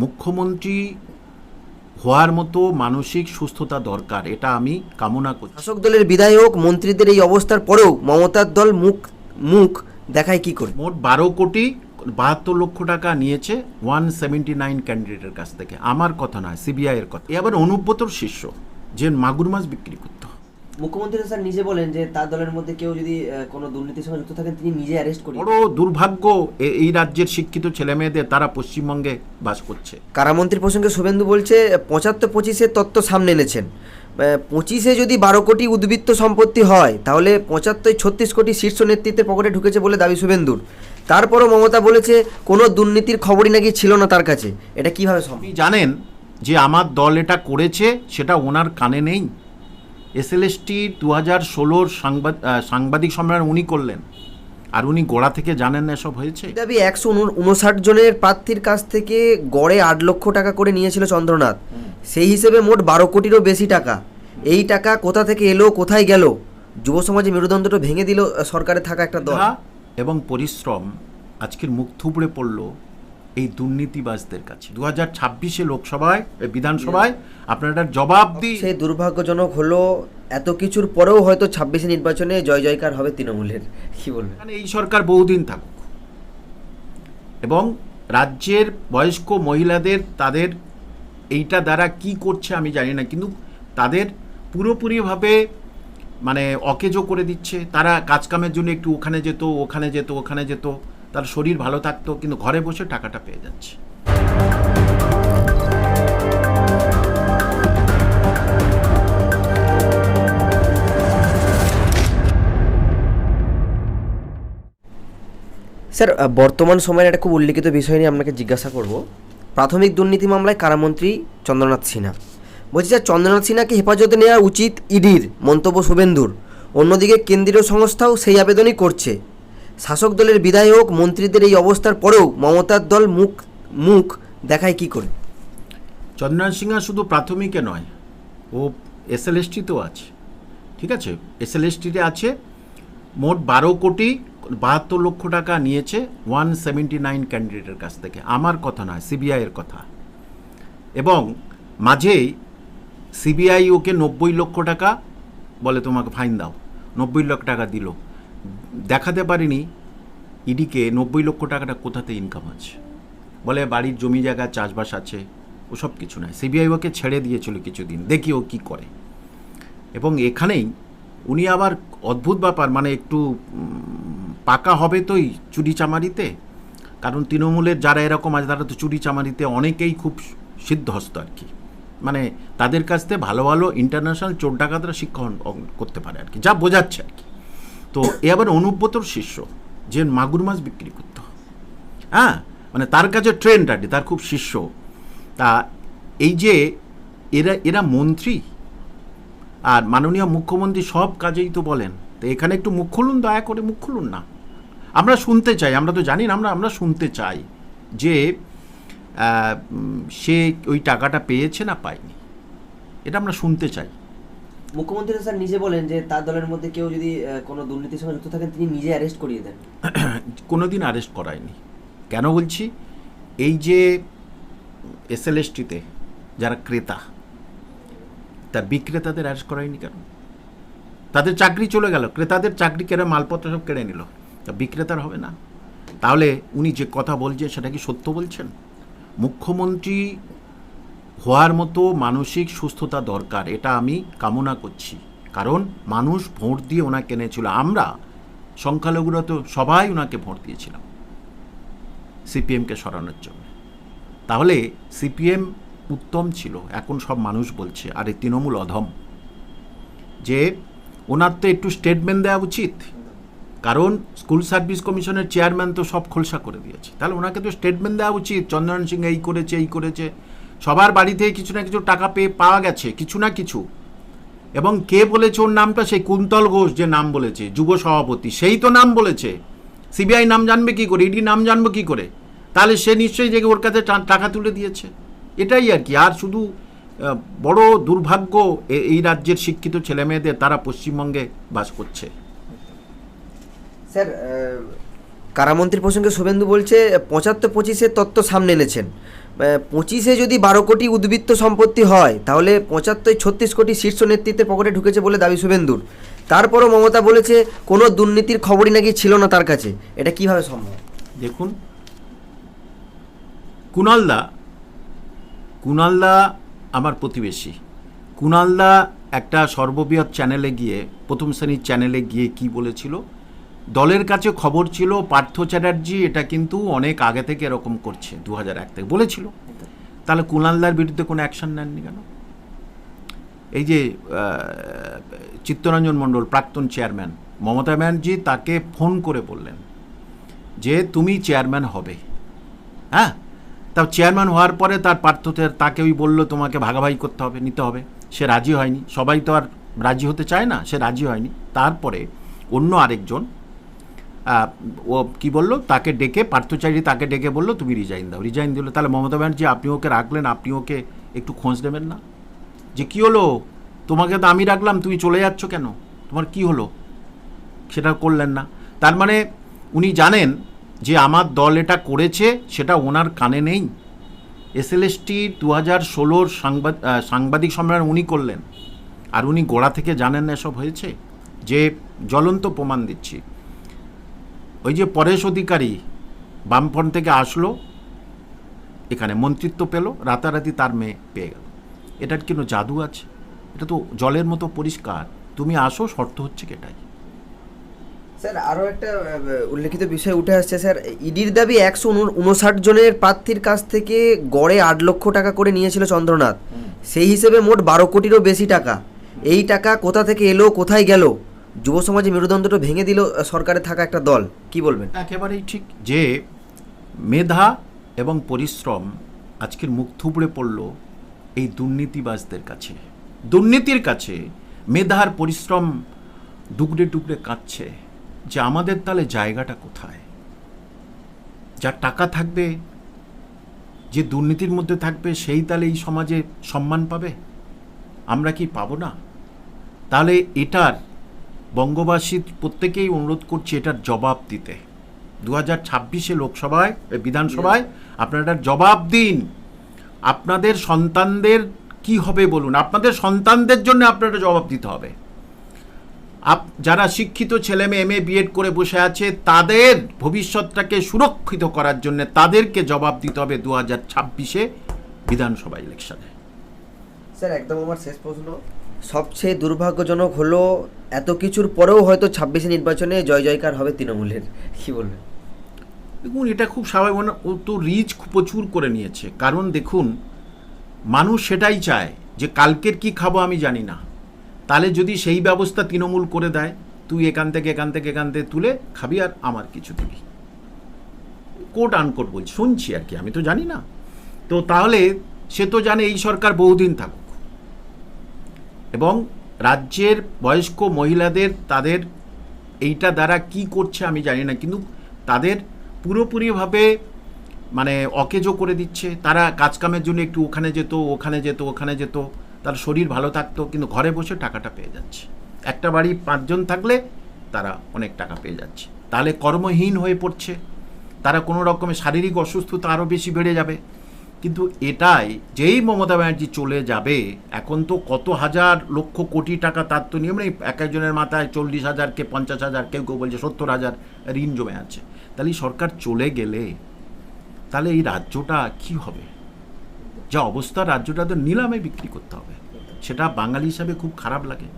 মুখ্যমন্ত্রী হওয়ার মতো মানসিক সুস্থতা দরকার এটা আমি কামনা করছি। শাসক দলের বিধায়ক মন্ত্রীদের এই অবস্থার পরেও মমতার দল মুখ মুখ দেখায় কি করে? মোট বারো কোটি বাহাত্তর লক্ষ টাকা নিয়েছে ওয়ান সেভেন্টি নাইন ক্যান্ডিডেটের কাছ থেকে। আমার কথা নয় সিবিআই এর কথা। এ আবার অনুব্রতর শিষ্য যে মাগুর মাছ বিক্রি করতো মুখ্যমন্ত্রী স্যার নিজে বলেন যে তার দলের মধ্যে কেউ যদি কোনো দুর্নীতির সঙ্গে যুক্ত থাকেন তিনি নিজে অ্যারেস্ট করেন বড় দুর্ভাগ্য এই রাজ্যের শিক্ষিত ছেলেমেয়েদের তারা পশ্চিমবঙ্গে বাস করছে। কারামন্ত্রী প্রসঙ্গে শুভেন্দু বলছে পঁচাত্তর পঁচিশের তত্ত্ব সামনে এনেছেন। পঁচিশে যদি বারো কোটি উদ্বৃত্ত সম্পত্তি হয় তাহলে পঁচাত্তর ছত্রিশ কোটি শীর্ষ নেতৃত্বের পকেটে ঢুকেছে বলে দাবি শুভেন্দুর। তারপরও মমতা বলেছে কোনো দুর্নীতির খবরই নাকি ছিল না তার কাছে। এটা কীভাবে সম্ভব? জানেন যে আমার দল এটা করেছে সেটা ওনার কানে নেই। এসএলএসটি দু হাজার ষোলোর সাংবাদ সাংবাদিক সম্মেলন উনি করলেন। আর উনি গোড়া থেকে জানেন না এসব হয়েছে? দাবি একশো উনষাট জনের প্রার্থীর কাছ থেকে গড়ে আট লক্ষ টাকা করে নিয়েছিল চন্দ্রনাথ। সেই হিসেবে মোট বারো কোটিরও বেশি টাকা। এই টাকা কোথা থেকে এলো কোথায় গেল যুব সমাজে মেরুদণ্ডটা ভেঙে দিল সরকারে থাকা একটা দল। এবং পরিশ্রম আজকের মুখ থুবড়ে পড়ল এই দুর্নীতিবাজদের কাছে। দু হাজার ছাব্বিশে লোকসভায় বিধানসভায় আপনারা জবাব দিই সেই দুর্ভাগ্যজনক হলো এত কিছুর পরেও হয়তো ছাব্বিশে নির্বাচনে জয় জয়কার হবে তৃণমূলের। কি বলবেন? এখানে এই সরকার বহুদিন থাকুক। এবং রাজ্যের বয়স্ক মহিলাদের তাদের এইটা দ্বারা কি করছে আমি জানি না কিন্তু তাদের পুরোপুরিভাবে মানে অকেজো করে দিচ্ছে। তারা কাজকামের জন্য একটু ওখানে যেত ওখানে যেত ওখানে যেত। তার শরীর ভালো থাকতো, কিন্তু ঘরে বসে টাকাটা পেয়ে যাচ্ছে। স্যার বর্তমান সময়ের একটা খুব উল্লেখিত বিষয় নিয়ে আপনাকে জিজ্ঞাসা করব। প্রাথমিক দুর্নীতি মামলায় কারামন্ত্রী চন্দ্রনাথ সিনহা। বলছি, স্যার, চন্দ্রনাথ সিনহাকে হেফাজতে নেওয়া উচিত ইডির মন্তব্য শুভেন্দুর। অন্যদিকে কেন্দ্রীয় সংস্থাও সেই আবেদনই করছে। শাসক দলের বিধায়ক মন্ত্রীদের এই অবস্থার পরেও মমতার দল মুখ মুখ দেখায় কি করে? চন্দ্রনাথ সিংহা শুধু প্রাথমিকে নয়, ও এসএলএসটিতেও আছে, ঠিক আছে? এসএলএসটিতে আছে, মোট বারো কোটি বাহাত্তর লক্ষ টাকা নিয়েছে ওয়ান সেভেন্টি নাইন ক্যান্ডিডেটের কাছ থেকে, আমার কথা নয় সিবিআইয়ের কথা। এবং মাঝেই সিবিআই ওকে নব্বই লক্ষ টাকা বলে তোমাকে ফাইন দাও, নব্বই লক্ষ টাকা দিল। দেখাতে পারিনি, ইডিকে নব্বই লক্ষ টাকাটা কোথাতে ইনকাম আছে? বলে বাড়ির জমি জায়গা, চাষবাস আছে, ওসব কিছু নয় সিবিআই ওকে ছেড়ে দিয়েছিল কিছুদিন, দেখি ও কী করে। এবং এখানেই উনি আবার অদ্ভুত ব্যাপার মানে একটু পাকা হবে তোই চুরি চামারিতে? কারণ তৃণমূলের যারা এরকম আছে, তারা তো চুরি চামারিতে অনেকেই খুব সিদ্ধহস্ত আর কি। মানে তাদের কাছ থেকে ভালো ভালো ইন্টারন্যাশনাল চোর ডাকাতরা শিক্ষা করতে পারে আর কি, যা বোঝাচ্ছে আর কি। তো এ আবার অনুব্রতর শিষ্য, যে মাগুর মাছ বিক্রি করতো হ্যাঁ। মানে তার কাছে ট্রেন্ড আর তার খুব শিষ্য। তা এই যে এরা এরা মন্ত্রী আর মাননীয় মুখ্যমন্ত্রী সব কাজেই তো বলেন, তো এখানে একটু মুখ খুলুন, দয়া করে মুখ খুলুন না। আমরা শুনতে চাই, আমরা তো জানি না, আমরা আমরা শুনতে চাই যে সে ওই টাকাটা পেয়েছে না পায়নি। এটা আমরা শুনতে চাই। মুখ্যমন্ত্রী স্যার নিজে বলেন যে তার দলের মধ্যে কেউ যদি কোনো দুর্নীতির সঙ্গে যুক্ত থাকেন, তিনি নিজে অ্যারেস্ট করিয়ে দেন। কোনোদিন অ্যারেস্ট করায়নি। কেন বলছি? এই যে এসএলএসটিতে যারা ক্রেতা, তার বিক্রেতাদের অ্যারেস্ট করায়নি কেন? তাদের চাকরি চলে গেল। ক্রেতাদের চাকরি কেড়ে মালপত্র সব কেড়ে নিল। তা বিক্রেতার হবে না। তাহলে উনি যে কথা বলছেন সেটা কি সত্য বলছেন? মুখ্যমন্ত্রী হওয়ার মতো মানসিক সুস্থতা দরকার, এটা আমি কামনা করছি। কারণ মানুষ ভোট দিয়ে ওনাকে এনেছিল। আমরা সংখ্যালঘুরা তো সবাই ওনাকে ভোট দিয়েছিলাম সিপিএমকে সরানোর জন্য। তাহলে সিপিএম উত্তম ছিল, এখন সব মানুষ বলছে, আর এই তৃণমূল অধম। যে ওনার তো একটু স্টেটমেন্ট দেওয়া উচিত। কারণ স্কুল সার্ভিস কমিশনের চেয়ারম্যান তো সব খোলসা করে দিয়েছে। তাহলে ওনাকে তো স্টেটমেন্ট দেওয়া উচিত চন্দন সিং এই করেছে এই করেছে। সবার বাড়িতে কিছু না কিছু টাকা পেয়ে পাওয়া গেছে, কিছু না কিছু। এবং কে বলেছে ওর নামটা? সেই কুন্তল ঘোষ যে নাম বলেছে, যুব সভাপতি, সেই তো নাম বলেছে। সিবিআই নাম জানবে কি করে? ইডি নাম জানবে কি করে? তাহলে সে নিশ্চয়ই যে ওর কাছে টাকা তুলে দিয়েছে। এটাই আর কি। আর শুধু বড় দুর্ভাগ্য এই রাজ্যের শিক্ষিত ছেলেমেয়েদের, তারা পশ্চিমবঙ্গে বাস করছে। স্যার কারামন্ত্রী প্রসঙ্গে শুভেন্দু বলছে, পঁচাত্তর পঁচিশের তত্ত্ব সামনে এনেছেন। পঁচিশে যদি বারো কোটি উদ্বৃত্ত সম্পত্তি হয়, তাহলে পঁচাত্তর ছত্রিশ কোটি শীর্ষ নেতৃত্বের পকেটে ঢুকেছে বলে দাবি শুভেন্দুর। তারপরও মমতা বলেছে, কোনো দুর্নীতির খবরই নাকি ছিল না তার কাছে। এটা কীভাবে সম্ভব? দেখুন কুণালদা কুণালদা আমার প্রতিবেশী। কুণালদা একটা সর্ববৃহৎ চ্যানেলে গিয়ে, প্রথম শ্রেণির চ্যানেলে গিয়ে কি বলেছিল? দলের কাছে খবর ছিল, পার্থ চ্যাটার্জি এটা কিন্তু অনেক আগে থেকে এরকম করছে দু হাজার এক থেকে বলেছিল। তাহলে কুণালদার বিরুদ্ধে কোনো অ্যাকশন নেননি কেন? এই যে চিত্তরঞ্জন মণ্ডল, প্রাক্তন চেয়ারম্যান, মমতা ব্যানার্জি তাকে ফোন করে বললেন যে, তুমি চেয়ারম্যান হবে। হ্যাঁ? তা চেয়ারম্যান হওয়ার পরে তার পার্থতের তাকে ওই বলল, তোমাকে ভাগাভাগি করতে হবে, নিতে হবে। সে রাজি হয়নি। সবাই তো আর রাজি হতে চায় না, সে রাজি হয়নি। তারপরে অন্য আরেকজন ও কি বলল? তাকে ডেকে পার্থচারী তাকে ডেকে বলল, তুমি রিজাইন দাও। রিজাইন দিল। তাহলে মমতা ব্যানার্জি, আপনি ওকে রাখলেন, আপনি ওকে একটু খোঁজ নেবেন না? যে কি হলো? তোমাকে তো আমি রাখলাম, তুমি চলে যাচ্ছ কেন? তোমার কি হলো? সেটা করলেন না। তার মানে উনি জানেন যে আমার দল এটা করেছে, সেটা ওনার কানে নেই। এসএলএসটি দু হাজার ষোলোর সাংবাদ সাংবাদিক সম্মেলন উনি করলেন। আর উনি গোড়া থেকে জানেন না এসব হয়েছে? যে জ্বলন্ত প্রমাণ দিচ্ছি। ওই যে পরেশ অধিকারী বামফ্রন্ট থেকে আসলো এখানে মন্ত্রিত্ব পেল রাতারাতি তার মেয়ে পেয়ে গেল। এটার কোনো জাদু আছে? এটা তো জলের মতো পরিষ্কার। তুমি আসো শর্ত হচ্ছে কি এটাই। স্যার আরও একটা উল্লেখিত বিষয় উঠে আসছে স্যার। ইডির দাবি একশো উনষাট জনের প্রার্থীর কাছ থেকে গড়ে আট লক্ষ টাকা করে নিয়েছিল চন্দ্রনাথ। সেই হিসেবে মোট বারো কোটিরও বেশি টাকা। এই টাকা কোথা থেকে এলো কোথায় গেল? যুব সমাজে মেরুদণ্ডটা ভেঙে দিল সরকারে থাকা একটা দল, কি বলবেন? একেবারেই ঠিক যে মেধা এবং পরিশ্রম আজকের মুখ থুবড়ে পড়ল এই দুর্নীতিবাজদের কাছে। দুর্নীতির কাছে মেধার পরিশ্রম ডুকরে ডুকরে কাঁদছে যে আমাদের তাহলে জায়গাটা কোথায়? যার টাকা থাকবে, যে দুর্নীতির মধ্যে থাকবে, সেই তাহলে এই সমাজে সম্মান পাবে? আমরা কি পাবো না? তাহলে এটার বঙ্গবাসী প্রত্যেকেই অনুরোধ করছি এটার জবাব দিতে। দু হাজার ছাব্বিশে লোকসভায় বিধানসভায় আপনারা এটার জবাব দিন। আপনাদের সন্তানদের কি হবে বলুন? আপনাদের সন্তানদের জন্য আপনারা জবাব দিতে হবে। আপ, যারা শিক্ষিত ছেলে মেয়ে এম এ বিএড করে বসে আছে, তাদের ভবিষ্যৎটাকে সুরক্ষিত করার জন্য তাদেরকে জবাব দিতে হবে দু হাজার ছাব্বিশে বিধানসভা ইলেকশনে। স্যার, একদম আমার শেষ প্রশ্ন। সবচেয়ে দুর্ভাগ্যজনক হলো, এত কিছুর পরেও হয়তো ছাব্বিশে নির্বাচনে জয় জয়কার হবে তৃণমূলের। কি বলবেন? দেখুন, এটা খুব স্বাভাবিক মানে ও তো রিচ প্রচুর করে নিয়েছে। কারণ দেখুন, মানুষ সেটাই চায় যে কালকের কি খাব আমি জানি না। তাহলে যদি সেই ব্যবস্থা তৃণমূল করে দেয়, তুই এখান থেকে এখান থেকে এখান থেকে তুলে খাবি আর আমার কিছু দিবি। কোট আনকোট বলছি, শুনছি আর কি, আমি তো জানি না। তো তাহলে সে তো জানে এই সরকার বহুদিন থাকুক। এবং রাজ্যের বয়স্ক মহিলাদের তাদের এইটা দ্বারা কি করছে আমি জানি না, কিন্তু তাদের পুরোপুরিভাবে মানে অকেজো করে দিচ্ছে। তারা কাজকামের জন্য একটু ওখানে যেত ওখানে যেত ওখানে যেত। তার শরীর ভালো থাকতো, কিন্তু ঘরে বসে টাকাটা পেয়ে যাচ্ছে। একটা বাড়ি পাঁচজন থাকলে তারা অনেক টাকা পেয়ে যাচ্ছে। তাহলে কর্মহীন হয়ে পড়ছে। তারা কোনো রকমের শারীরিক অসুস্থতা আরও বেশি বেড়ে যাবে। কিন্তু এটাই, যেই মমতা ব্যানার্জি চলে যাবে, এখন তো কত হাজার লক্ষ কোটি টাকা তার তো নিয়ম নেই। এক একজনের মাথায় চল্লিশ হাজার কে পঞ্চাশ হাজার, কেউ কেউ বলছে সত্তর হাজার ঋণ জমে আছে। তাহলে সরকার চলে গেলে তাহলে এই রাজ্যটা কি হবে? যা অবস্থা, রাজ্যটা তো নিলামে বিক্রি করতে হবে। সেটা বাঙালি হিসাবে খুব খারাপ লাগে।